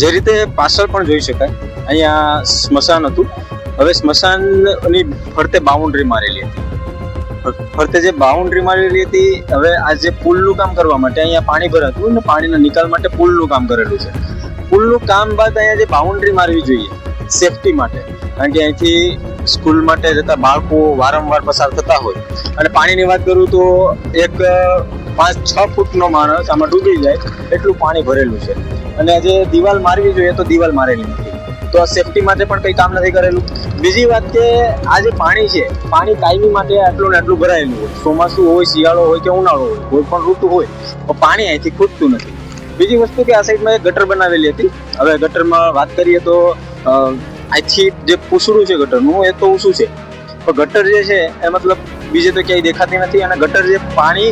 જે રીતે પાછળ પણ જોઈ શકાય. અહીંયા સ્મશાન હતું. હવે સ્મશાનની ફરતે બાઉન્ડ્રી મારેલી હતી. ફરતે જે બાઉન્ડ્રી મારેલી હતી, હવે આ જે પુલનું કામ કરવા માટે અહીંયા પાણી ભરાતું અને પાણીના નિકાલ માટે પુલનું કામ કરેલું છે. પુલનું કામ બાદ અહીંયા જે બાઉન્ડ્રી મારવી જોઈએ સેફટી માટે. કારણ કે અહીંથી સ્કૂલ માટે જતા બાળકો વારંવાર પસાર થતા હોય. અને પાણીની વાત કરું તો એક, પાંચ, છ ફૂટનો માણસ આમાં ડૂબી જાય, એટલું પાણી ભરેલું છે. અને જે દિવાલ મારવી જોઈએ તો દિવાલ મારેલી નથી. તો આ સેફટી માટે પણ કંઈ કામ નથી કરેલું. બીજી વાત કે આ જે પાણી છે, પાણી કાયમી માટે આટલું ને આટલું ભરાયેલું હોય. ચોમાસું હોય, શિયાળો હોય કે ઉનાળો હોય, કોઈ પણ ઋતુ હોય, તો પાણી અહીંથી ખૂટતું નથી. બીજી વસ્તુ કે આ સાઈડમાં એક ગટર બનાવેલી હતી. હવે ગટરમાં વાત કરીએ તો અહીંથી જે પૂછડું છે ગટરનું, એ તો ઊંચું છે. પણ ગટર જે છે, એ મતલબ બીજે તો ક્યાંય દેખાતી નથી અને ગટર જે પાણી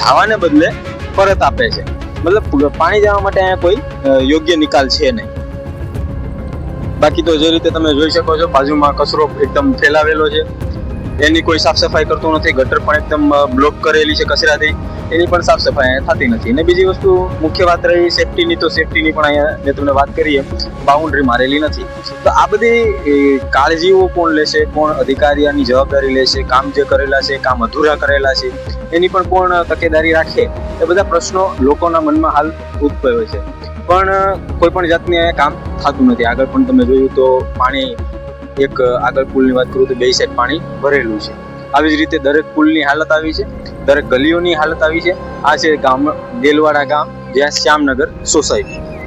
જાવાને બદલે પરત આપે છે. મતલબ પાણી જવા માટે અહીંયા કોઈ યોગ્ય નિકાલ છે નહીં. બાકી તો જે રીતે તમે જોઈ શકો છો, બાજુમાં કચરો એકદમ ફેલાવેલો છે. એની કોઈ સાફ સફાઈ કરતું નથી, ગટર પણ એકદમ બ્લોક કરેલી છે કચરાથી. એની પણ સાફ સફાઈ થતી નથી. અને બીજી વસ્તુ, મુખ્ય વાત રહી સેફટીની તો સેફટીની પણ અહીંયા મેં તમને વાત કરીએ બાઉન્ડ્રી મારેલી નથી. તો આ બધી કાળજીઓ કોણ લેશે, કોણ અધિકારીની જવાબદારી લેશે, કામ જે કરેલા છે, કામ અધૂરા કરેલા છે, એની પણ કોણ તકેદારી રાખે, એ બધા પ્રશ્નો લોકોના મનમાં હાલ ઉદભવે છે. પણ, કોઈ પણ જાતની અહીંયા કામ થતું નથી. આગળ પણ તમે જોયું તો પાણી, એક આગળ પુલની વાત કરું તો બે સાઈડ પાણી ભરેલું છે. આવી જ રીતે દરેક પુલની હાલત આવી છે, દરેક ગલીઓની હાલત આવી છે. આ છે ગામ, દેલવાડા ગામ, જ્યાં શ્યામનગર સોસાયટી.